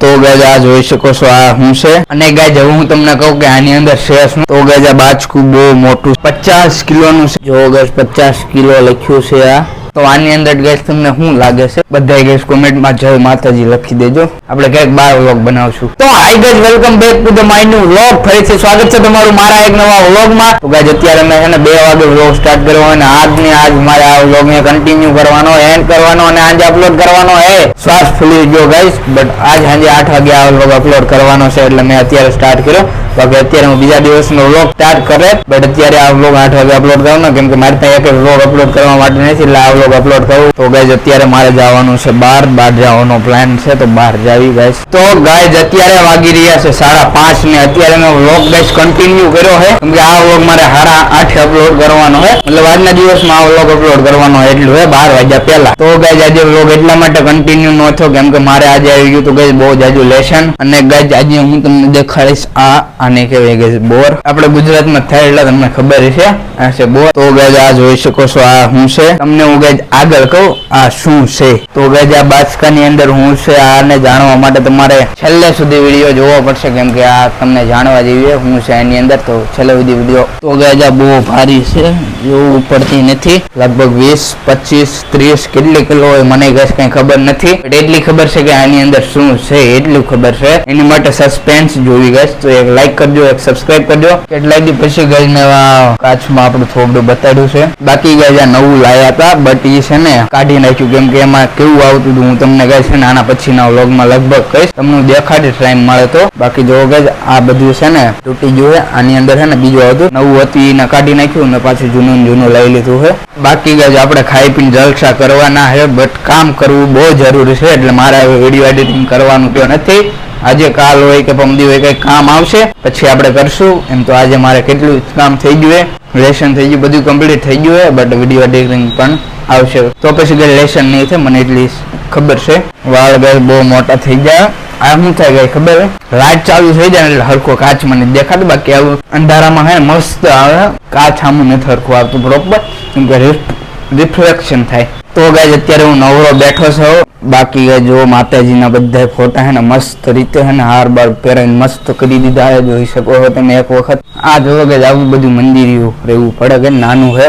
તો ગાય આ જોઈ શકો છો, આ હું છે. અને ગાય હવે હું તમને કહું કે આની અંદર છે શું તો ગાય આ બાજકું બહુ મોટું પચાસ કિલોનું છે. જો ગાય પચાસ કિલો લખ્યું છે આ. તો આની અંદર ગેસ તમને શું લાગે છે? બધા ગેસ કોમેન્ટમાં જય માતાજી લખી દેજો. આપણે ક્યાંક બાર વ્લોગ બનાવશું. તો I guess welcome back to the my new vlog ફરીથી સ્વાગત છે તમારું મારા એક નવા વ્લોગમાં તો ગાઈસ અત્યારે મેં છે ને બે વાગે વ્લોગ સ્ટાર્ટ કર્યો અને આજને આજ મારે આ વ્લોગને કન્ટિન્યુ કરવાનો એન્ડ કરવાનો અને આજે અપલોડ કરવાનો હે. શ્વાસ ફૂલી ગયો ગાઈસ બટ આજ સાંજે આઠ વાગે આ વ્લોગ અપલોડ કરવાનો છે એટલે મેં અત્યારે સ્ટાર્ટ કર્યો. બાકી અત્યારે હું બીજા દિવસનો વ્લોગ સ્ટાર્ટ કરે બટ અત્યારે આ વ્લોગ આઠ વાગે અપલોડ કરવાનો કેમ કે મારે ત્યાં એક વ્લોગ અપલોડ કરવા માટે નથી, એટલે આ વ્લોગ અપલોડ કરું. તો ગાઈઝ અત્યારે મારે જવાનું છે બહાર. બહાર જવાનો પ્લાન છે તો બહાર જાવી ગાઈઝ તો ગાઈઝ અત્યારે વાગી રહ્યા છે સાડા પાંચ ને અત્યારે મેં વ્લોગ ગાઈઝ કન્ટિન્યુ કર્યો છે. કેમ કે આ વ્લોગ મારે સાડા આઠે અપલોડ કરવાનો છે. મતલબ આજના દિવસમાં આ વ્લોગ અપલોડ કરવાનો એટલું છે, બાર વાગ્યા પહેલા. તો ગાઈઝ આજે વ્લોગ એટલા માટે કન્ટિન્યુ ન થયો, કેમ કે મારે આજે આવી ગયું તો ગાઈઝ બહુ જાજુ લેશન અને ગાઈઝ આજે હું તમને દેખાડીશ આ, આને કહેવાય ગાઈઝ બોર આપણે ગુજરાતમાં થાય એટલે તમને ખબર છે, આ છે બોર તો ગાઈઝ આ જોઈ શકો છો, આ હું છે? તમને હું ગાઈઝ આગળ કહું, આ શું છે? તો ગાઈઝ આ બાચકાની અંદર હું છે, આને જાણવા માટે તમારે છેલ્લે સુધી વીડિયો જોવો પડશે, કેમ કે આ તમને જાણવા જેવી હું છે એની અંદર, તો છેલ્લે સુધી વીડિયો. તો ગાઈઝ આ બહુ ભારી છે એવું પડતી નથી, લગભગ વીસ, પચીસ, ત્રીસ કેટલી કિલો હોય, મને ગાઈઝ કઈ ખબર નથી. એટલી ખબર છે કે આની અંદર શું છે, એટલું ખબર છે. એની માટે સસ્પેન્સ જોવી ગાઈઝ તો એક લાઈક કરજો, એક સબસ્ક્રાઇબ કરજો. કેટલાક દી પછી ગાઈઝ ને કાચમાં આપણું થોબડું બતાડ્યું છે. બાકી આ નવું લાયા હતા બટ એ છે ને, કાઢી નાખ્યું. કેમ કે એમાં કેવું આવતું હતું, હું તમને કહે છે આના પછીના વ્લોગમાં લગભગ કહીશ. તમને હું દેખાડીશ ટાઈમ મળે તો. બાકી જો કે આ બધું છે ને, તૂટી ગયું આની અંદર છે ને, બીજું આવતું નવું હતું એને કાઢી નાખ્યું ને પાછું જૂનું જૂનું લઈ લીધું છે. બાકી ગજ આપણે ખાઈ પીને જલસા કરવાના છે બટ કામ કરવું બહુ જરૂરી છે. એટલે મારે હવે વીડિયો એડિટિંગ કરવાનું તો નથી. આજે કાલ હોય કે પમદી હોય કંઈક કામ આવશે. પછી આપણે કરશું. એમ તો આજે મારે કેટલું કામ થઈ ગયું લેસન થઈ ગયું, બધું કમ્પ્લીટ થઈ ગયું છે બટ વીડિયો એડિટિંગ પણ આવશે. તો પછી કઈ લેસન નહીં થાય, મને એટલી ખબર છે. વાળ ગાય બહુ મોટા થઈ જાય આ શું થાય ગઈ ખબર? લાઈટ ચાલુ થઈ જાય એટલે હરખો કાચ મને દેખાતો, બાકી આવું અંધારામાં હે મસ્ત આવે. કાચ આમું નથી હરખું આવતું પ્રોપર કેમ કે રિફ્લેક્શન થાય. તો ગાય અત્યારે હું નવરો બેઠો છું. બાકી ગાય જો માતાજીના બધા ફોટા હે ને મસ્ત રીતે હે ને હાર બાર પહેરાઈને મસ્ત કરી દીધા હે જોઈ શકો છો તમે એક વખત આ જોવો કે આવું બધું મંદિર રહેવું પડે કે નાનું હે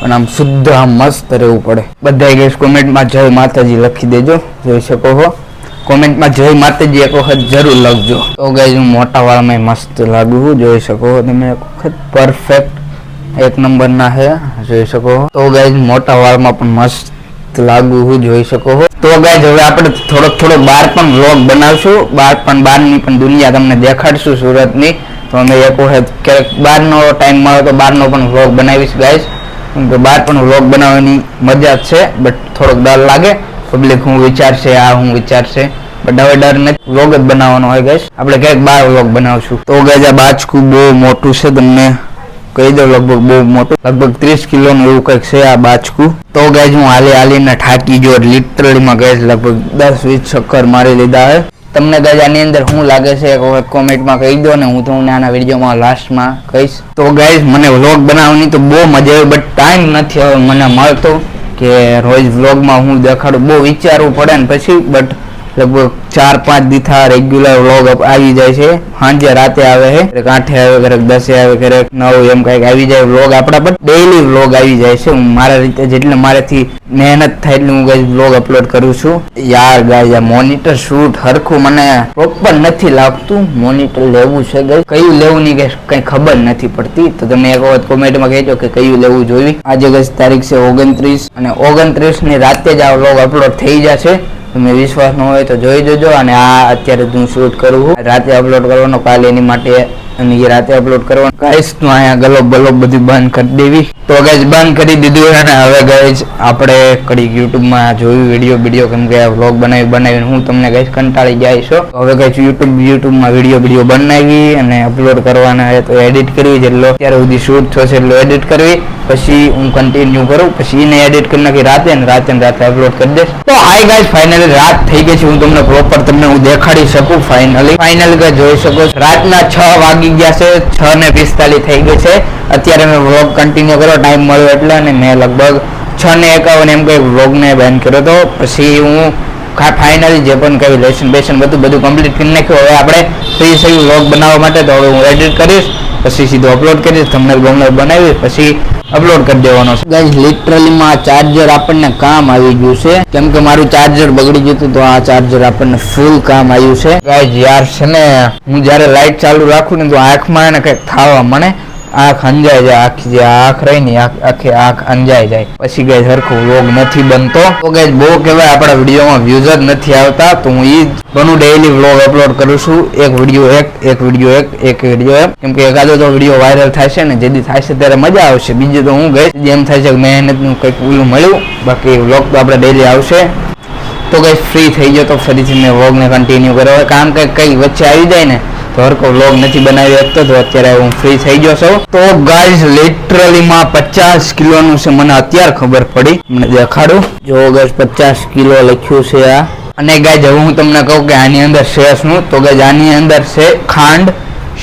પણ આમ શુદ્ધ આમ મસ્ત રહેવું પડે બધા ગેસ કોમેન્ટમાં જય માતાજી લખી દેજો જોઈ શકો છો કોમેન્ટમાં જય માતાજી એક વખત જરૂર લખજો તો ગાય હું મોટા વાળમાં મસ્ત લાગુ છું જોઈ શકો છો તમે એક વખત પરફેક્ટ એક નંબર ના હે જોઈ શકો છો. તો ગાઈઝ મોટા વાળમાં પણ મસ્ત લાગુ હું જોઈ શકો છો તો ગાઈઝ હવે આપણે થોડોક થોડોક બહાર પણ વ્લોગ બનાવશું. બહાર પણ, બહારની પણ દુનિયા તમને દેખાડશું સુરતની. તો અમે એક વખત ક્યારેક બહારનો ટાઈમ મળે તો બહારનો પણ વ્લોગ બનાવીશ ગાઈઝ કેમ કે બહાર પણ વ્લોગ બનાવવાની મજા જ છે બટ થોડોક ડર લાગે. પબ્લિક હું વિચારશે, આ હું વિચારશે. બટ હવે ડર નથી. વ્લોગ જ બનાવવાનો હોય ગાઈઝ આપણે ક્યાંક બહાર વ્લોગ બનાવશું. તો ગાઈઝ આ બાજકું બહુ મોટું છે તમને કહી દઉં, લગભગ બહુ મોટું, લગભગ ત્રીસ કિલોનું એવું કંઈક છે આ બાચકું તો ગાઈઝ હું હાલી હાલીને થાકી ગયો, લિટરલીમાં ગાઈઝ લગભગ દસ વીસ ચક્કર મારી લીધા હે તમને આની અંદર શું લાગે છે કોમેન્ટમાં કહી દો ને હું તમને આના વિડીયોમાં લાસ્ટમાં કહીશ. તો ગાઈઝ મને વ્લોગ બનાવવાની તો બહુ મજા આવી, બટ ટાઈમ નથી હવે મને મળતો કે રોજ વ્લોગમાં હું દેખાડું, બહુ વિચારવું પડે ને પછી, બટ લગભગ ચાર, પાંચ દીથા રેગ્યુલર વ્લોગ આવી જાય છે. સાંજે, રાતે આવે છે. આઠે આવે ક્યારેક દસે આવે ક્યારેક નવ એમ કંઈક આવી જાય વ્લોગ આપણા પર ડેઈલી વ્લોગ આવી જાય છે. મારા રીતે જેટલે મારેથી મહેનત થાય એટલે હું કઈ વ્લોગ અપલોડ કરું છું. યાર ગાય મોનિટર શૂટ હરખું મને પ્રોપર નથી લાગતું. મોનિટર લેવું છે ગઈ કયું લેવું નહીં કે કઈ ખબર નથી પડતી. તો તમે એક વખત કોમેન્ટમાં કહેજો કે કયું લેવું જોઈએ. આજે ગઈ તારીખ છે ઓગણત્રીસ અને ઓગણત્રીસની રાતે જ આ વ્લોગ અપલોડ થઈ જશે. તમે વિશ્વાસ ન હોય તો જોઈ જજો અને આ અત્યારે હું શૂટ કરું રાતે અપલોડ કરવાનો કાલે એની માટે રાતે અપલોડ કરવાનો ગાઈસ અહીંયા ગલો બલો બધું બંધ કરી દેવી. તો ગાઈસ બંધ કરી દીધું અને હવે ગાઈસ આપણે કડી યુટ્યુબમાં જોયું, વીડિયો વીડિયો કેમ કે વ્લોગ બનાવી, બનાવીને હું તમને ગાઈસ કંટાળી જાય છો. હવે ગાઈસ યુટ્યુબ યુટ્યુબમાં વીડિયો વીડિયો બનાવી અને અપલોડ કરવાના હોય તો એડિટ કરવી જેટલો અત્યારે સુધી શૂટ થશે એટલો એડિટ કરવી. પછી હું કન્ટિન્યુ કરું, પછી એને એડિટ કરી નાખી રાતે ને રાતે ને રાતે અપલોડ કરી દઈશ. તો હાઈ ગાઈસ ફાઇનલી રાત થઈ ગઈ છે, હું તમને પ્રોપર તમને હું દેખાડી શકું ફાઇનલી ફાઇનલી જોઈ શકો રાતના છ વાગી ગયા છે, છ ને પિસ્તાલીસ થઈ ગઈ છે. અત્યારે મેં વ્લોગ કન્ટિન્યુ કર્યો ટાઈમ મળ્યો એટલે અને મેં લગભગ છ ને એકાવન એમ કંઈક વ્લોગને બેન કર્યો હતો. પછી હું ફાઇનલી જે પણ કઈ લેસન બેસન બધું બધું કમ્પ્લીટ કરી નાખ્યું. હવે આપણે ફ્રી થઈ વ્લોગ બનાવવા માટે તો હવે હું એડિટ કરીશ, પછી સીધો અપલોડ કરીશ તમને ગમે બનાવી પછી અપલોડ કરી દેવાનો છે. ગાઈસ લિટરલી માં ચાર્જર આપણને કામ આવી ગયું છે. કેમ કે મારું ચાર્જર બગડી ગયું હતું, તો આ ચાર્જર આપણને ફૂલ કામ આવ્યું છે. ગાઈસ યાર, છે ને, હું જ્યારે લાઈટ ચાલુ રાખું ને, તો આંખમાં એને કંઈક થાવા મને આંખ અંજાઈ જાય, આખી જે આંખ રહી ને આખી આંખ અંજાઈ જાય. પછી ગઈ સરખું રોગ નથી બનતો. તો ગઈ બહુ કહેવાય, આપણા વિડીયોમાં વ્યૂઝ જ નથી આવતા, તો હું એ ઘણું ડેઈલી વ્લોગ અપલોડ કરું છું. એક વીડિયો એક એક વીડિયો એક એક વીડિયો એક કેમ કે એકાદો તો વીડિયો વાયરલ થાય છે ને જેથી થાય છે ત્યારે મજા આવશે. બીજું તો હું ગઈ એમ થાય છે કે મહેનતનું કંઈક ઓલું મળ્યું. બાકી વ્લોગ તો આપણે ડેઈલી આવશે. તો કઈ ફ્રી થઈ ગયો તો ફરીથી મેં વોગને કન્ટિન્યુ કર્યો. હવે કામ કંઈક કઈ વચ્ચે આવી જાય ને તો હરકો વ્લોગ નથી બનાવી શકતો, તો અત્યારે હું ફ્રી થઈ ગયો છું. તો ગાઈઝ લિટરલીમાં પચાસ કિલોનું છે, મને અત્યારે ખબર પડી. મને દેખાડું. જો ગાઈઝ પચાસ કિલો લખ્યું છે આ. અને ગાઈઝ હવે હું તમને કહું કે આની અંદર છે શું? તો ગાઈઝ આની અંદર છે ખાંડ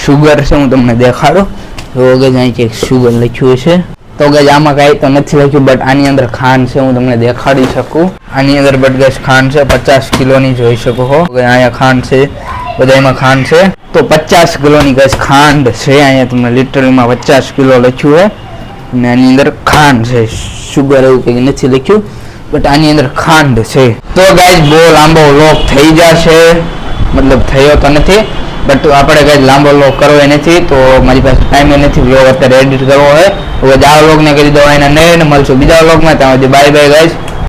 શુગર છે, હું તમને દેખાડું. જો ગાઈઝ અહીં કંઈક શુગર લખ્યું છે. તો ગજ આમાં કાંઈ તો નથી લખ્યું બટ આની અંદર ખાંડ છે, હું તમને દેખાડી શકું. આની અંદર બટ ગજ ખાંડ છે, પચાસ કિલોની જોઈ શકો હો. અહીંયા ખાંડ છે બધા એમાં ખાંડ છે. તો પચાસ કિલોની ગજ ખાંડ છે અહીંયા તમને લિટરલીમાં પચાસ કિલો લખ્યું છે. અને આની અંદર ખાંડ છે. શુગર એવું કંઈક નથી લખ્યું બટ આની અંદર ખાંડ છે. તો ગાય, બહુ લાંબો લોક થઈ જશે. મતલબ થયો તો નથી બટ આપણે કંઈ લાંબો લોક કરવો નથી, તો મારી પાસે ટાઈમ નથી. વ્લોગ અત્યારે એડિટ કરવો હોય. હવે આ વ્લોગને કરી દો એના નહીં મળશું. બીજા વ્લોગમાં ત્યાં બાય બાય ગાઈઝ